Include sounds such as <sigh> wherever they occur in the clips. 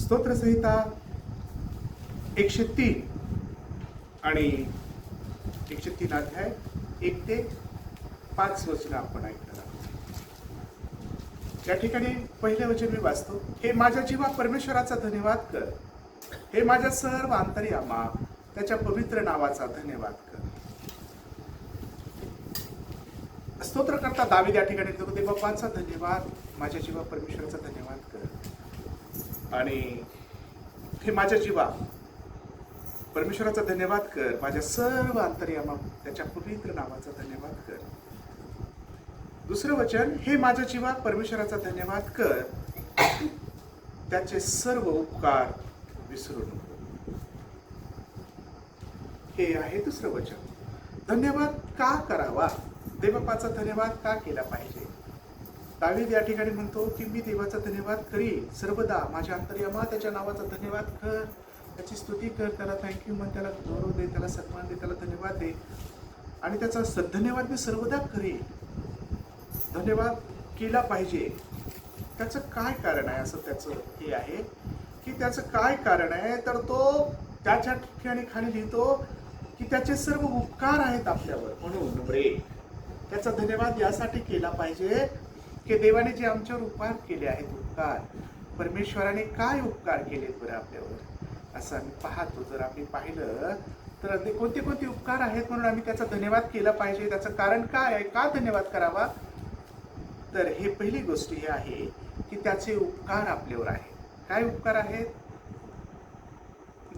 स्तोत्रसंहिता एकशे तीन आणि एकशे तीन अध्याय एक ते पाच वचन आपण ऐकणार आहोत. या ठिकाणी पहिलं वचन मी वाचतो. हे माझ्या जीवा परमेश्वराचा धन्यवाद कर. हे माझ्या सर्व आंतर्यामा त्याच्या पवित्र नावाचा धन्यवाद कर. स्तोत्रकर्ता दावीद या ठिकाणी करतो ते बाप्पाचा धन्यवाद माझ्या जीवा परमेश्वराचा धन्यवाद कर. आणि हे माझ्या जीवा. परमेश्वराचा धन्यवाद कर. माझ्या सर्व अंतर्यामा त्याच्या पवित्र नावाचा धन्यवाद कर. दुसरं वचन हे माझ्या जीवा परमेश्वराचा धन्यवाद कर. त्याचे सर्व उपकार विसरू नको. हे आहे दुसरं वचन. धन्यवाद का करावा? देवबापाचा धन्यवाद का केला पाहिजे? दावीद या ठिकाणी म्हणतो की मी देवाचा धन्यवाद करीन. सर्वदा माझ्या अंतर्यामा त्याच्या नावाचा धन्यवाद कर. त्याची स्तुती कर त्याला थँक्यू म्हण त्याला गौरव दे त्याला सन्मान दे त्याला धन्यवाद दे. आणि त्याचा सद्धन्यवाद मी सर्वदा करेन. धन्यवाद केला पाहिजे. त्याचं काय कारण आहे? असं त्याचं हे आहे की त्याचं काय कारण आहे? तर तो त्याच्या ठिकाणी खाली लिहितो की त्याचे सर्व उपकार आहेत आपल्यावर. म्हणून नंबर एक त्याचा धन्यवाद यासाठी केला पाहिजे. की देवाने जे आमच्यावर उपकार केले आहेत उपकार परमेश्वराने काय उपकार केलेत बरं आपल्यावर? असं आम्ही पाहतो. जर आम्ही पाहिलं तर ते कोणते कोणते उपकार आहेत म्हणून आम्ही त्याचा धन्यवाद केला पाहिजे. त्याचं कारण काय आहे? का धन्यवाद करावा? तर हे पहिली गोष्ट ही आहे की त्याचे उपकार आपल्यावर आहे काय उपकार आहेत?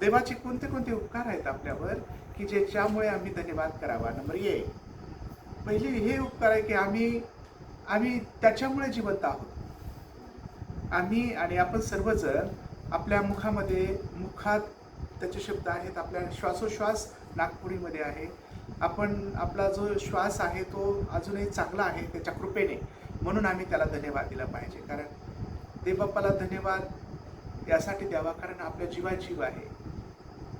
देवाचे कोणते कोणते उपकार आहेत आपल्यावर की ज्याच्यामुळे आम्ही धन्यवाद करावा? नंबर एक. पहिली हे उपकार आहे की आम्ही आम्ही त्याच्यामुळे जिवंत आहोत. आम्ही आणि आपण सर्वजण आपल्या मुखामध्ये मुखात त्याचे शब्द आहेत आपल्या श्वासोश्वास नागपुरीमध्ये आहे. आपण आपला जो श्वास आहे तो अजूनही चांगला आहे त्याच्या कृपेने. म्हणून आम्ही त्याला धन्यवाद दिला पाहिजे. कारण देवबाप्पाला धन्यवाद यासाठी द्यावा कारण आपल्या जीवाजीव आहे.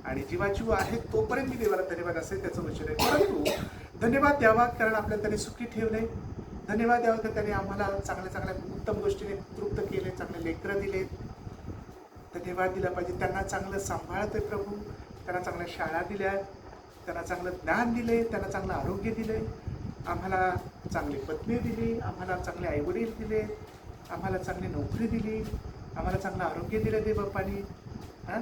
आणि जीवाजीव आहे तोपर्यंत मी देवाला धन्यवाद असेल त्याचं वचन आहे. परंतु धन्यवाद द्यावा कारण आपल्याला त्याने सुखी ठेवले धन्यवाद द्यावं तर त्याने आम्हाला चांगल्या चांगल्या उत्तम गोष्टीने तृप्त केले चांगले लेकरं दिले. धन्यवाद दिला पाहिजे. त्यांना चांगलं सांभाळतोय प्रभू. त्यांना चांगल्या शाळा दिल्या. त्यांना चांगलं ज्ञान दिले. त्यांना चांगलं आरोग्य दिले. आम्हाला चांगली पत्नी दिली. आम्हाला चांगले आईवडील दिले. आम्हाला चांगली नोकरी दिली. आम्हाला चांगलं आरोग्य दिलं दे बाप्पानी हां?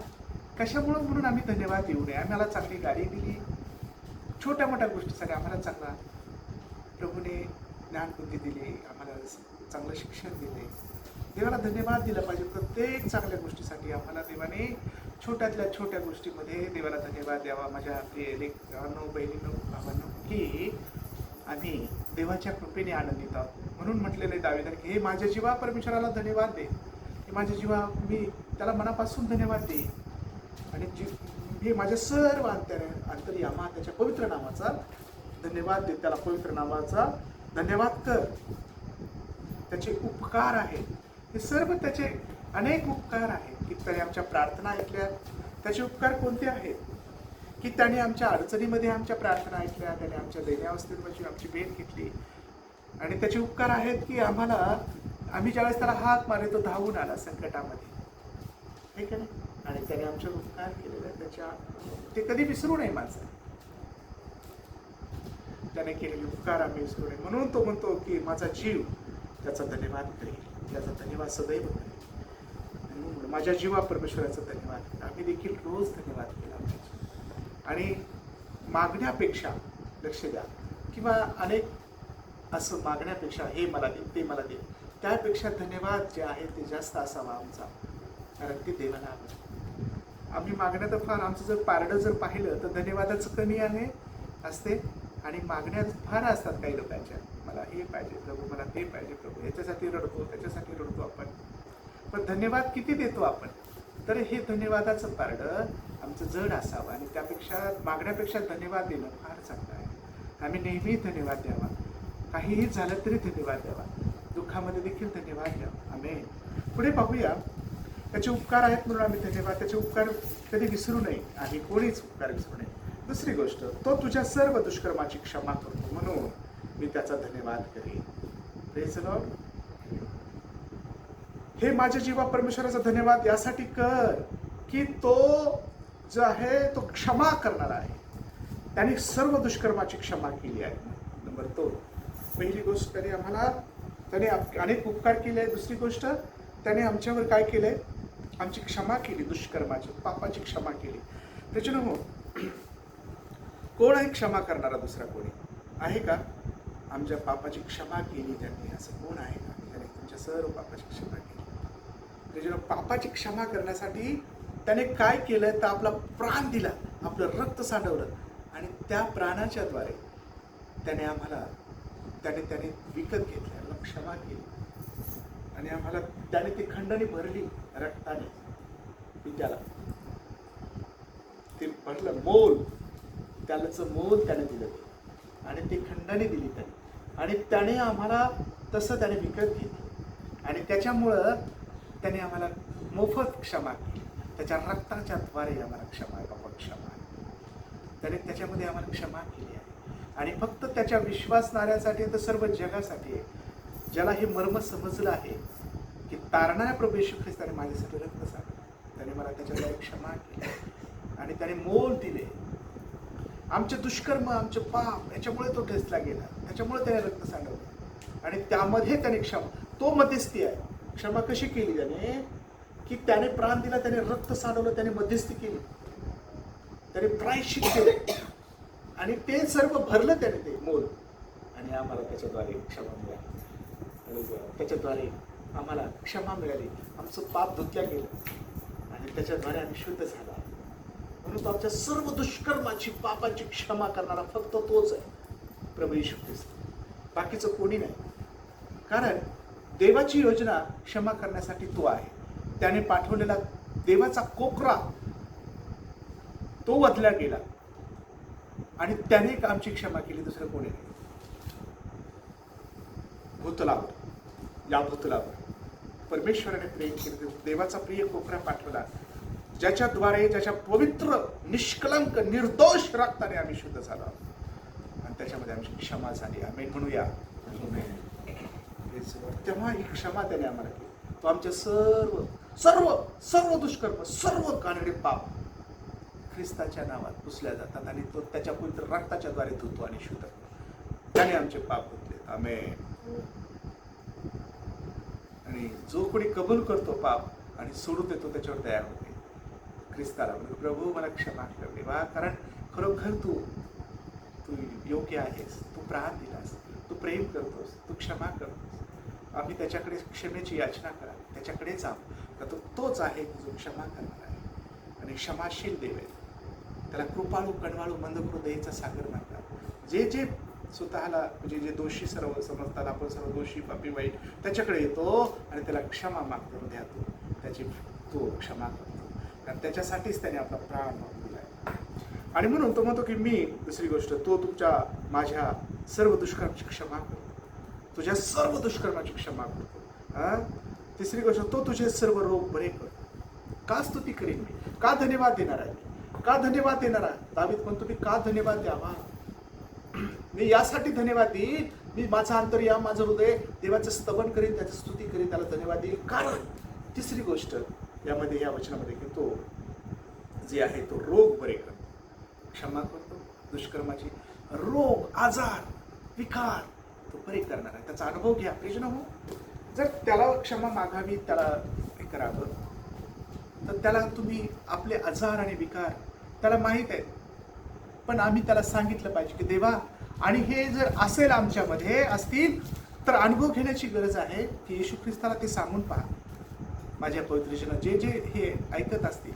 कशामुळं म्हणून आम्ही धन्यवाद देऊ नये? आम्हाला चांगली गाडी दिली. छोट्या मोठ्या गोष्टीसाठी आम्हाला चांगला प्रभूने ज्ञानबुद्धी दिली आम्हाला चांगलं शिक्षण दिले. देवाला धन्यवाद दिला पाहिजे प्रत्येक चांगल्या गोष्टीसाठी. आम्हाला देवाने छोट्यातल्या छोट्या गोष्टीमध्ये देवाला धन्यवाद द्यावा. माझ्या प्रिय लेखांनो बहिणींनो भावांनो की आम्ही देवाच्या कृपेने आनंदित आहोत. म्हणून म्हटलेले दावेदार की हे माझ्या जीवा परमेश्वराला धन्यवाद दे. हे माझ्या जीवा मी त्याला मनापासून धन्यवाद दे. आणि जी हे माझ्या सर्व अंतर अंतर्यामा त्याच्या पवित्र नामाचा धन्यवाद दे त्याला पवित्र नामाचा धन्यवाद कर. त्याचे उपकार आहेत. हे सर्व त्याचे अनेक उपकार आहेत की त्याने आमच्या प्रार्थना ऐकल्या. त्याचे उपकार कोणते आहेत? की त्याने आमच्या अडचणीमध्ये आमच्या प्रार्थना ऐकल्या त्याने आमच्या दैन्यावस्थेमध्ये आमची भेट घेतली. आणि त्याचे उपकार आहेत की आम्हाला आम्ही ज्यावेळेस त्याला हात मारे तो धावून आला संकटामध्ये. ठीक आहे ना आणि त्याने आमच्यावर उपकार केलेला त्याच्या ते कधी विसरू नये माझं. त्याने केलेले उपकार आम्ही विसरू नये. म्हणून तो म्हणतो की माझा जीव त्याचा धन्यवाद करेल. त्याचा धन्यवाद सदैव करेल. म्हणून माझ्या जीवा परमेश्वराचा धन्यवाद आम्ही देखील रोज धन्यवाद केला पाहिजे. आणि मागण्यापेक्षा लक्ष द्या किंवा अनेक असं मागण्यापेक्षा हे मला दे ते मला दे. त्यापेक्षा धन्यवाद जे आहे ते जास्त असावा आमचा. कारण ते देवाला आवडतं. आम्ही तर फार आमचं जर पारडं जर पाहिलं तर धन्यवादाचं कमी आहे. असते? आणि मागण्या फार असतात काही लोकांच्या. मला हे पाहिजे प्रभू मला ते पाहिजे प्रभू. याच्यासाठी रडतो त्याच्यासाठी रडतो आपण. पण धन्यवाद किती देतो आपण? तर हे धन्यवादाचं पारडं आमचं जड असावं आणि त्यापेक्षा मागण्यापेक्षा धन्यवाद देणं फार चांगलं आहे. आम्ही नेहमी धन्यवाद द्यावा. काहीही झालं तरी धन्यवाद द्यावा. दुःखामध्ये देखील धन्यवाद द्यावा. आम्ही पुढे पाहूया. त्याचे उपकार आहेत म्हणून आम्ही धन्यवाद त्याचे उपकार कधी विसरू नये. आणि कोणीच उपकार विसरू नये. दुसरी गोष्ट तो तुझ्या सर्व दुष्कर्माची क्षमा करतो म्हणून मी त्याचा धन्यवाद करेन. हे माझ्या जीवा परमेश्वराचा धन्यवाद यासाठी कर की तो जो आहे तो क्षमा करणारा आहे. त्याने सर्व दुष्कर्माची क्षमा केली आहे. नंबर दोन पहिली गोष्ट त्याने आम्हाला त्याने अनेक उपकार केले. दुसरी गोष्ट त्याने आमच्यावर काय केलंय आमची क्षमा केली दुष्कर्माची पापाची क्षमा केली. त्याच्यानं कोण आहे क्षमा करणारा दुसरा कोणी आहे का? आमच्या पापाची क्षमा केली त्यांनी असं कोण आहे? का त्याने तुमच्या सर्व पापाची क्षमा केली. त्याच्या पापाची क्षमा करण्यासाठी त्याने काय केलं तर आपला प्राण दिला आपलं रक्त सांडवलं आणि त्या प्राणाच्या द्वारे त्याने आम्हाला त्याने त्याने विकत घेतलं आम्हाला क्षमा केली. आणि आम्हाला त्याने ती खंडणी भरली रक्ताने. ती त्याला ते भरलं मोल. त्यालाचं मोल त्याने दिलं आणि ती खंडणी दिली त्याने. आणि त्याने आम्हाला तसं त्याने विकत घेतलं. आणि त्याच्यामुळं त्याने आम्हाला मोफत क्षमा केली. त्याच्या रक्ताच्या द्वारे आम्हाला क्षमा आहे क्षमा. त्याने त्याच्यामध्ये आम्हाला क्षमा केली आहे. आणि फक्त त्याच्या विश्वासणाऱ्यासाठी तर सर्व जगासाठी आहे. ज्याला हे मर्म समजलं आहे की तारणाऱ्या प्रभू येशू ख्रिस्ताने माझ्यासाठी रक्त सांगितलं त्याने मला त्याच्याद्वारे क्षमा केली. आणि त्याने मोल दिले. आमचे दुष्कर्म आमचे पाप याच्यामुळे तो ठेचला गेला. त्याच्यामुळे त्याने रक्त सांडवलं. आणि त्यामध्ये त्याने क्षमा तो मध्यस्थी आहे. क्षमा कशी केली त्याने? की त्याने प्राण दिला त्याने रक्त सांडवलं त्याने मध्यस्थी केली. त्याने प्रायश्चित केलं. आणि ते सर्व भरलं त्याने ते मोल. आणि आम्हाला त्याच्याद्वारे क्षमा मिळाली. त्याच्याद्वारे आम्हाला क्षमा मिळाली. आमचं पाप धुतल्या गेलं. आणि त्याच्याद्वारे आम्ही शुद्ध झाला. म्हणून तो आमच्या सर्व दुष्कर्माची पापाची क्षमा करणारा फक्त तोच आहे. प्रभू येशू ख्रिस्त. बाकीचं कोणी नाही. कारण देवाची योजना क्षमा करण्यासाठी तो आहे. त्याने पाठवलेला देवाचा कोकरा तो वधल्या गेला. आणि त्याने आमची क्षमा केली दुसरं कोणी नाही. भूतलावर. या भूतलावर. परमेश्वराने प्रेम केले. देवाचा प्रिय कोकरा पाठवला. ज्याच्याद्वारे ज्याच्या पवित्र निष्कलंक निर्दोष रक्ताने आम्ही शुद्ध झालो आणि त्याच्यामध्ये आमची क्षमा झाली. आम्ही म्हणूया तेव्हा ही क्षमा त्याने आम्हाला केली. तो आमचे सर्व सर्व सर्व दुष्कर्म सर्व कानडे पाप ख्रिस्ताच्या नावात पुसल्या जातात आणि तो त्याच्या पवित्र रक्ताच्या द्वारे धुतो आणि शुद्ध त्याने आमचे पाप धुतले आम्ही आणि जो कोणी कबूल करतो पाप आणि सोडून देतो त्याच्यावर तयार होते. ख्रिस्ताला. म्हणजे प्रभू मला क्षमा कर देवा कारण खरोखर तू तू योग्य आहेस. तू प्राण दिलास. तू प्रेम करतोस. तू क्षमा करतोस. आम्ही त्याच्याकडे क्षमेची याचना करा त्याच्याकडे जाऊ. तर तो तोच आहे जो क्षमा करणार आहे. आणि क्षमाशील देव आहे. त्याला कृपाळू कणवाळू मंदकृ दयेचा सागर मानतात जे जे स्वतःला म्हणजे जे दोषी सर्व समजतात आपण सर्व दोषी पापी वाईट त्याच्याकडे येतो आणि त्याला क्षमा मागतो. हृदयातून त्याची तो क्षमा करतो. कारण त्याच्यासाठीच त्याने आपला प्राण दिला आहे. आणि म्हणून तो म्हणतो की मी दुसरी गोष्ट तो तुमच्या माझ्या सर्व दुष्कर्माची क्षमा करतो. तुझ्या सर्व दुष्कर्माची क्षमा करतो. हां? तिसरी गोष्ट तो तुझे सर्व रोग बरे करतो. का स्तुती करेन मी का धन्यवाद देणार आहे? मी? का धन्यवाद देणार आहे? दावीत म्हणतो मी का धन्यवाद द्यावा? मी यासाठी धन्यवाद देईन. मी माझा अंतर्या माझं हृदय देवाचं स्तवन करीन त्याची स्तुती करीन त्याला धन्यवाद देईन. कारण तिसरी गोष्ट यामध्ये या वचनामध्ये घेतो जे आहे तो रोग बरे करतो. क्षमा करतो दुष्कर्माची रोग आजार विकार तो बरे करणार आहे. त्याचा अनुभव घ्या. प्रिजन हो जर त्याला क्षमा मागावी त्याला हे करावं तर त्याला तुम्ही आपले आजार आणि विकार त्याला माहीत आहेत. पण आम्ही त्याला सांगितलं पाहिजे की देवा आणि हे जर असेल आमच्यामध्ये असतील तर अनुभव घेण्याची गरज आहे की येशू ख्रिस्ताला ते सांगून पहा. माझ्या पवित्रजन जे जे हे ऐकत असतील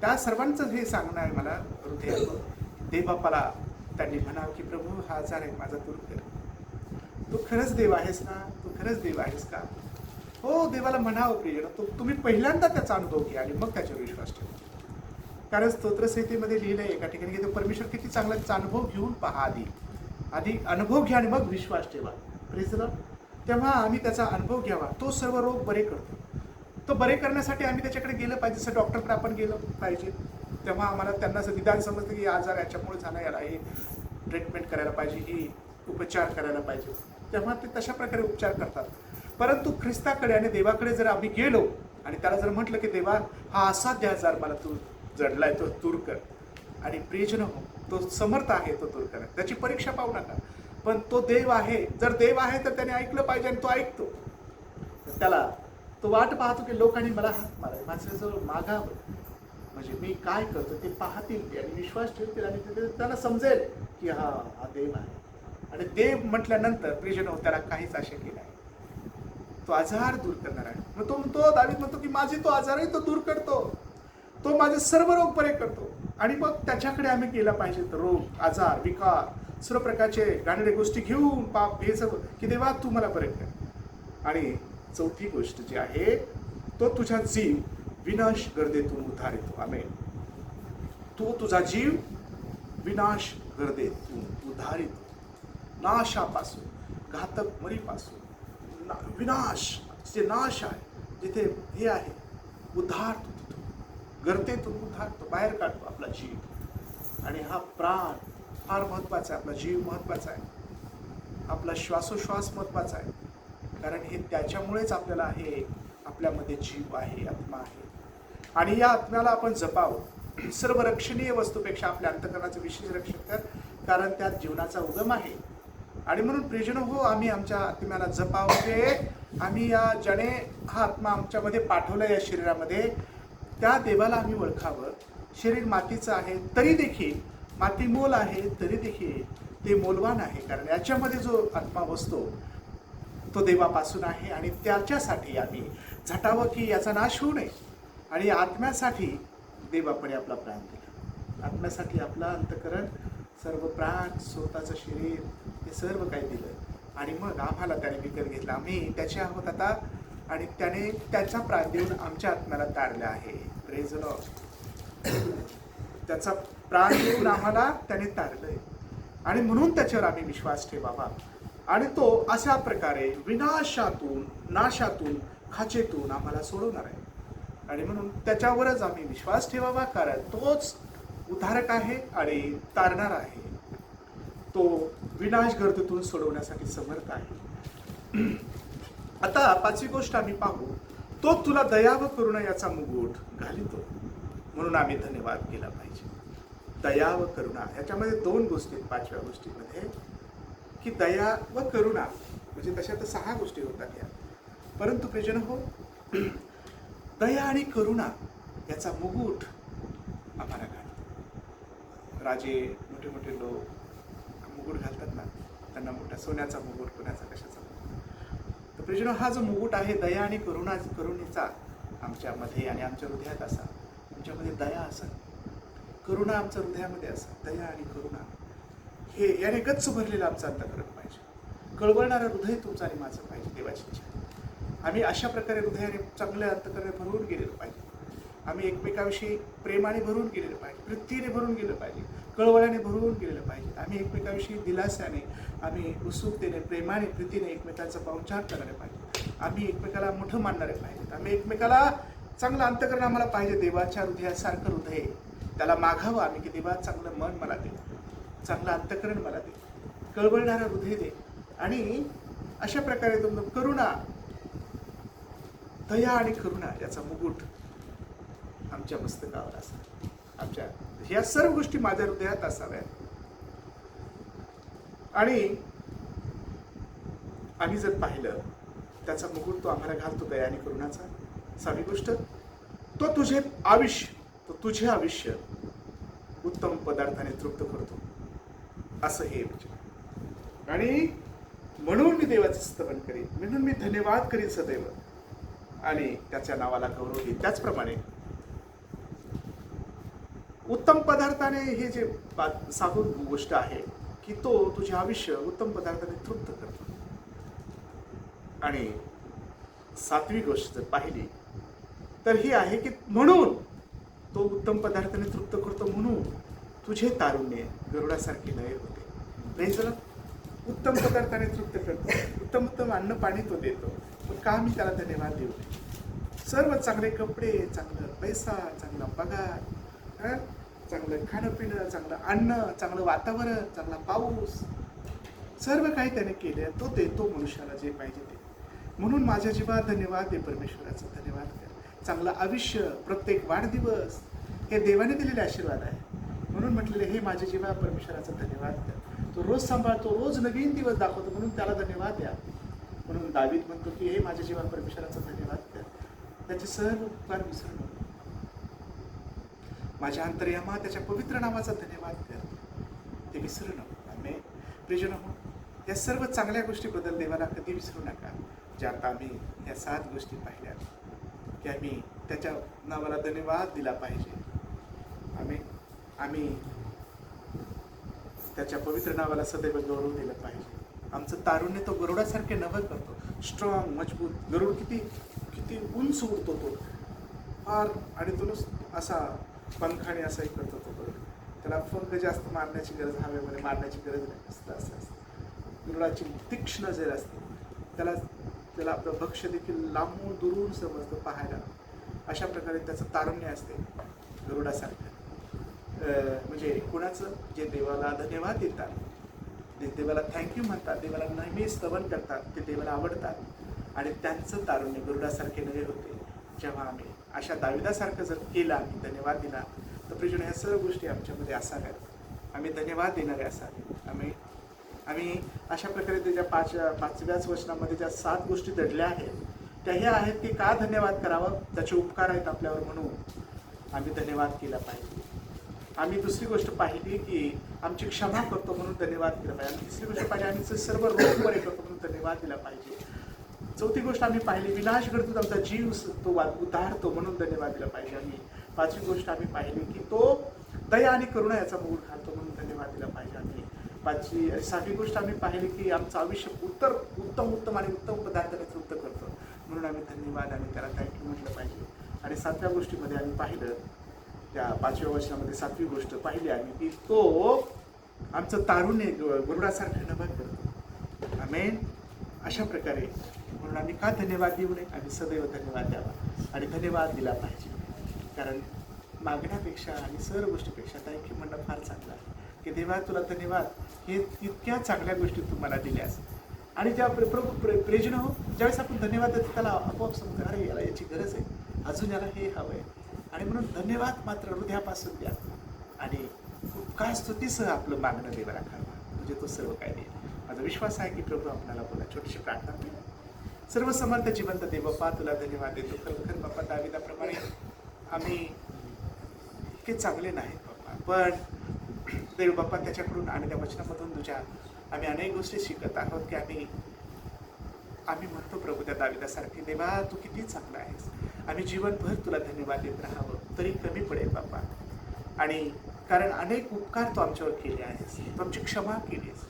त्या सर्वांचं हे सांगणं आहे मला हृदयात. देवबापाला त्यांनी म्हणावं की प्रभू हा आजार आहे माझा दूर कर. तू खरंच देव आहेस ना? तू खरंच देव आहेस का? हो देवाला म्हणावं प्रिय तो तुम्ही पहिल्यांदा त्याचा अनुभव घ्या आणि मग त्याच्यावर विश्वास ठेवा. कारण स्तोत्रसंहितेमध्ये लिहिलंय एका ठिकाणी की तो परमेश्वर किती चांगला त्याचा अनुभव घेऊन पहा आधी. आधी अनुभव घ्या आणि मग विश्वास ठेवा. प्रेसला तेव्हा आम्ही त्याचा अनुभव घ्यावा. तो सर्व रोग बरे करतो. तो बरे करण्यासाठी आम्ही त्याच्याकडे गेलं पाहिजे. जसं डॉक्टरकडे आपण गेलं पाहिजे. तेव्हा आम्हाला त्यांना असं निदान समजतं की आजार याच्यामुळे झाला याला हे ट्रीटमेंट करायला पाहिजे ही उपचार करायला पाहिजे. तेव्हा ते तशा प्रकारे उपचार करतात. परंतु ख्रिस्ताकडे आणि देवाकडे जर आम्ही गेलो आणि त्याला जर म्हटलं की देवा हा असाध्य आजार मला तू जडलाय तो दूर कर. आणि प्रियजन हो तो समर्थ आहे तो दूर कर. त्याची परीक्षा पाहू नका. पण तो देव आहे. जर देव आहे तर त्याने ऐकलं पाहिजे आणि तो ऐकतो. तर त्याला तो वाट पाहतो की लोकांनी मला हात माराय माझ्याजवळ मागावं म्हणजे मी काय करतो ते पाहतील ते आणि विश्वास ठेवतील आणि ते- त्यांना समजेल की हा हा देव आहे. आणि देव म्हटल्यानंतर प्रिजन हो त्याला काहीच केला नाही. तो आजार दूर करणार आहे. मग तो म्हणतो दावीद म्हणतो की माझे तो आजारही तो दूर करतो. तो माझे सर्व रोग बरे करतो. आणि मग त्याच्याकडे आम्ही केला पाहिजे तर रोग आजार विकार सर्व प्रकारचे गाणडे गोष्टी घेऊन पाप हे सर्व की देवा तू मला बरे कर. आणि चौथी गोष्ट जी आहे तो तुझा जीव विनाश गर्देतून उद्धार येतो आमेन. तो तुझा जीव विनाश गर्देतून उद्धार येतो नाशापासून घातक मरीपासून ना- विनाश जे नाश आहे जिथे हे आहे उद्धारतो तिथून. गर्तेतून उद्धारतो बाहेर काढतो आपला जीव. आणि हा प्राण फार महत्त्वाचा आहे आपला जीव महत्त्वाचा आहे. आपला श्वासोश्वास महत्त्वाचा आहे. कारण हे त्याच्यामुळेच आपल्याला हे आपल्यामध्ये जीव आहे आत्मा आहे. आणि या आत्म्याला आपण जपावं. सर्व रक्षणीय वस्तूपेक्षा आपल्या अंतकरणाचं विशेष रक्षण कर कारण त्यात जीवनाचा उगम आहे. आणि म्हणून प्रिजन हो आम्ही आमच्या आत्म्याला जपावते आम्ही या ज्याने हा आत्मा आमच्यामध्ये पाठवला या शरीरामध्ये त्या देवाला आम्ही ओळखावं. शरीर मातीचं आहे तरी देखील माती मोल आहे तरी देखील ते मोलवान आहे. कारण याच्यामध्ये जो आत्मा बसतो तो देवापासून आहे आणि त्याच्यासाठी आम्ही झटावं की याचा नाश होऊ नये आणि आत्म्यासाठी देवापणे आपला प्राण दिला आत्म्यासाठी आपला अंतकरण सर्व प्राण स्वतःचं शरीर हे सर्व काही दिलं. आणि मग आम्हाला त्याने विकत घेतला. आम्ही त्याचे आहोत आता आणि त्याने त्याचा प्राण देऊन आमच्या आत्म्याला तारलं आहे. Praise त्याचा प्राण देऊन आम्हाला त्याने तारलंय. आणि म्हणून त्याच्यावर आम्ही विश्वास ठेवावा. आणि तो अशा प्रकारे विनाशातून नाशातून खाचेतून आम्हाला सोडवणार आहे. आणि म्हणून त्याच्यावरच आम्ही विश्वास ठेवावा कारण तोच उद्धारक आहे आणि तारणार आहे. तो विनाश गर्दीतून सोडवण्यासाठी समर्थ आहे. <clears throat> आता पाचवी गोष्ट आम्ही पाहू. तो तुला दया व करुणा याचा मुगुट घालितो. म्हणून आम्ही धन्यवाद केला पाहिजे. दया व करुणा याच्यामध्ये दोन गोष्टी आहेत पाचव्या गोष्टीमध्ये. की दया व करुणा म्हणजे तशा तर सहा गोष्टी होतात या. परंतु प्रिजन हो दया आणि करुणा याचा मुकुट आम्हाला घालतो. राजे मोठे मोठे लोक मुकुट घालतात ना त्यांना मोठा सोन्याचा मुकुट कोणाचा कशाचा तर प्रिजनो हो, हा जो मुकुट आहे दया आणि करुणा करुणेचा आमच्यामध्ये आणि आमच्या हृदयात असा आमच्यामध्ये दया असा. करुणा आमच्या हृदयामध्ये असा दया आणि करुणा. हे याने गच्च भरलेलं आमचं अंतकरण पाहिजे. कळवळणारं हृदय तुमचं आणि माझं पाहिजे देवाची इच्छा. आम्ही अशा प्रकारे हृदयाने चांगलं अंतकरणे भरून गेलेलं पाहिजे. आम्ही एकमेकाविषयी प्रेमाने भरून गेलेलं पाहिजे वृत्तीने भरून गेलं पाहिजे कळवळ्याने भरून गेलेलं पाहिजे. आम्ही एकमेकाविषयी दिलासाने आम्ही उत्सुकतेने प्रेमाने प्रीतीने एकमेकांचा पाहुणचार करणारे पाहिजे. आम्ही एकमेकाला मोठं मानणारे पाहिजेत. आम्ही एकमेकाला चांगलं अंतकरण आम्हाला पाहिजे देवाच्या हृदयासारखं हृदय. त्याला मागावं आम्ही की देवा चांगलं मन मला दे. चांगलं अंतकरण मला दे. कळवळणारं हृदय दे. आणि अशा प्रकारे तुमचं करुणा दया आणि करुणा याचा मुकुट आमच्या मस्तकावर असा आमच्या ह्या सर्व गोष्टी माझ्या हृदयात असाव्यात. आणि आम्ही जर पाहिलं त्याचा मुकुट तो आम्हाला घालतो दया आणि करुणाचा. सावी गोष्ट तो तुझे आयुष्य तो तुझे आयुष्य उत्तम पदार्थाने तृप्त करतो. असं हे विचार आणि म्हणून मी देवाचं स्तवन करीन. म्हणून मी धन्यवाद करीन सदैव. आणि त्याच्या नावाला गौरव देईन त्याचप्रमाणे उत्तम पदार्थाने हे जे बा- साधून गोष्ट आहे की तो तुझे आयुष्य उत्तम पदार्थाने तृप्त करतो. आणि सातवी गोष्ट जर पाहिली तर ही आहे की म्हणून तो उत्तम पदार्थाने तृप्त करतो म्हणून तुझे तारुण्य गरुडासारखे लय होते. नाही जरा उत्तम पदार्थाने तृप्त करतो. उत्तम उत्तम अन्न पाणी तो देतो. पण का मी त्याला धन्यवाद देऊ नये? सर्व चांगले कपडे चांगलं पैसा चांगला पगार चांगलं खाणं पिणं चांगलं अन्न चांगलं वातावरण चांगला पाऊस. सर्व काही त्याने केलं तो देतो मनुष्याला जे पाहिजे ते. म्हणून माझ्या जीवा धन्यवाद दे परमेश्वराचं. धन्यवाद कर. चांगलं आयुष्य प्रत्येक वाढदिवस. हे देवाने दिलेले आशीर्वाद आहे. म्हणून म्हटलेले हे माझ्या जीवा परमेश्वराचा धन्यवाद द्या. तो रोज सांभाळतो रोज नवीन दिवस दाखवतो म्हणून त्याला धन्यवाद द्या. म्हणून दावीत म्हणतो की हे माझ्या जीवा परमेश्वराचं धन्यवाद द्या. त्याचे सर्व उपकार विसरू नको. माझ्या अंतर्यामा त्याच्या पवित्र नावाचा धन्यवाद द्या. ते विसरू नको. आम्ही प्रिजन हो या सर्व चांगल्या गोष्टीबद्दल देवाला कधी विसरू नका. ज्या आता आम्ही या सात गोष्टी पाहिल्या की आम्ही त्याच्या नावाला धन्यवाद दिला पाहिजे. आम्ही आम्ही त्याच्या पवित्र नावाला सदैव गौरव दिलं पाहिजे. आमचं तारुण्य तो गरुडासारखे नवं करतो. स्ट्रॉंग मजबूत गरुड किती किती उंच उडतो तो. फार आणि तो असा पंखाने असा एक करतो तो गरुड. त्याला पंख जास्त मारण्याची गरज हवेमध्ये मारण्याची गरज नाही. असतं असं असतं गरुडाची तीक्ष्ण जर असते त्याला त्याला आपलं भक्ष देखील लांबून दुरून समजतं पाहायला. अशा प्रकारे त्याचं तारुण्य असते गरुडासारखं. म्हणजे कुणाचं? जे देवाला धन्यवाद देतात. ते देवाला थँक्यू म्हणतात देवाला नेहमी स्तवन करतात ते देवाला आवडतात. आणि त्यांचं तारुण्य गरुडासारखे नवे होते. जेव्हा आम्ही अशा दाविदासारखं जर केलं आम्ही धन्यवाद दिला तर प्रिजन ह्या सर्व गोष्टी आमच्यामध्ये असाव्यात. आम्ही धन्यवाद देणारे असावे. आम्ही आम्ही अशा प्रकारे त्याच्या पाच पाचव्याच वचनामध्ये ज्या सात गोष्टी दडल्या आहेत त्या ह्या आहेत की का धन्यवाद करावं? त्याचे उपकार आहेत आपल्यावर म्हणून आम्ही धन्यवाद केला पाहिजे. आम्ही दुसरी गोष्ट पाहिली की आमची क्षमा करतो म्हणून धन्यवाद केला पाहिजे. आणि तिसरी गोष्ट पाहिली आम्ही सर्व रोग बरे करतो म्हणून धन्यवाद दिला पाहिजे. चौथी गोष्ट आम्ही पाहिली विनाश घडतो आमचा जीव तो वा- म्हणून धन्यवाद दिला पाहिजे आम्ही. पाचवी गोष्ट आम्ही पाहिली की तो दया आणि करुणा याचा मूळ घालतो म्हणून धन्यवाद दिला पाहिजे आम्ही. पाचवी सहावी गोष्ट आम्ही पाहिली की आमचं आयुष्य उत्तर उत्तम उत्तम आणि उत्तम पदार्थाने तृप्त करतो. म्हणून आम्ही धन्यवाद आणि त्याला थँक्यू म्हटलं पाहिजे. आणि सातव्या गोष्टीमध्ये आम्ही पाहिलं त्या पाचव्या वर्षामध्ये सातवी गोष्ट पाहिली आम्ही की तो आमचं तारुण्य ग- नभा करतो. आमेन अशा प्रकारे म्हणून आम्ही का धन्यवाद देऊ नये? आम्ही सदैव धन्यवाद द्यावा आणि धन्यवाद दिला पाहिजे. कारण मागण्यापेक्षा आणि सर्व गोष्टीपेक्षा थँक्यू म्हणणं फार चांगलं आहे की देवा तुला धन्यवाद. हे इतक्या चांगल्या गोष्टी तू मला दिल्यास. आणि त्या प्रभू प्रे प्रेजन हो ज्यावेळेस आपण धन्यवाद देतो त्याला आपोआप समजा अरे याला याची गरज आहे. अजून याला हे हवं आहे आणि म्हणून धन्यवाद मात्र हृदयापासून द्या. आणि उपकार स्तुतीसह आपलं मागणं देवाला खावा म्हणजे तो सर्व काय देईल. माझा विश्वास आहे की प्रभू आपल्याला बोला छोटीशी प्रार्थना करूया. सर्व समर्थ जिवंत दे बाप्पा तुला धन्यवाद देतो. खरोखर बाप्पा दाविदाप्रमाणे आम्ही इतके चांगले नाहीत बाप्पा. पण देव बाप्पा त्याच्याकडून आणि त्या वचनामधून तुझ्या आम्ही अनेक गोष्टी शिकत आहोत की आम्ही आम्ही म्हणतो प्रभू त्या दाविदासारखे देवा तू किती चांगला आहेस. आम्ही जीवनभर तुला धन्यवाद देत राहावं. तरी कमी पडेल बाप्पा. आणि कारण अनेक उपकार तू आमच्यावर केले आहेस. तू आमची क्षमा केलीस.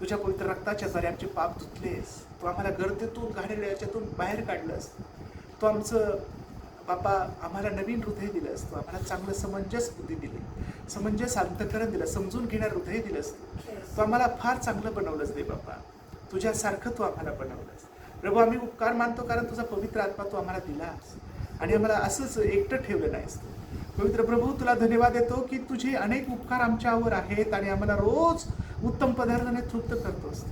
तुझ्या पवित्र रक्ताच्या द्वारे आमचे पाप धुतलेस तू आम्हाला गर्दीतून घाणेरड्या याच्यातून बाहेर काढलंस. तू आमचं बापा आम्हाला नवीन हृदय दिलंस. तू आम्हाला चांगलं समंजस बुद्धी दिली. समंजस अंतकरण दिलं. समजून घेणार हृदय दिलंस तू. आम्हाला फार चांगलं बनवलंस दे बाप्पा. तुझ्यासारखं तू आम्हाला बनवलंस. प्रभू आम्ही उपकार मानतो कारण तुझा पवित्र आत्मा तू आम्हाला दिलास. आणि आम्हाला असंच एकटं ठेवलं नाहीस तू. पवित्र प्रभू तुला धन्यवाद देतो की तुझे अनेक उपकार आमच्यावर आहेत आणि आम्हाला रोज उत्तम पदार्थाने तृप्त करतोस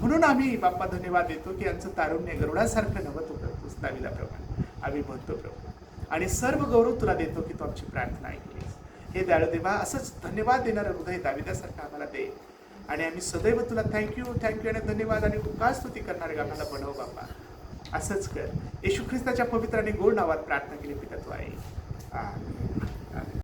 म्हणून आम्ही बाप्पा धन्यवाद देतो की यांचं तारुण्य गरुडासारखं नवं तू करतोस दाविदाप्रमाणे आम्ही म्हणतो प्रभू. आणि सर्व गौरव तुला देतो की तू आमची प्रार्थना ऐकलीस. हे द्याळ देवा असंच धन्यवाद देणारं हृदय दाविदासारखं आम्हाला दे. आणि आम्ही सदैव तुला थँक्यू थँक्यू आणि धन्यवाद आणि का स्तुती करणारे आम्हाला बनव बाबा असंच कर. येशू ख्रिस्ताच्या पवित्राने गोड नावात प्रार्थना केली पिकतो आहे.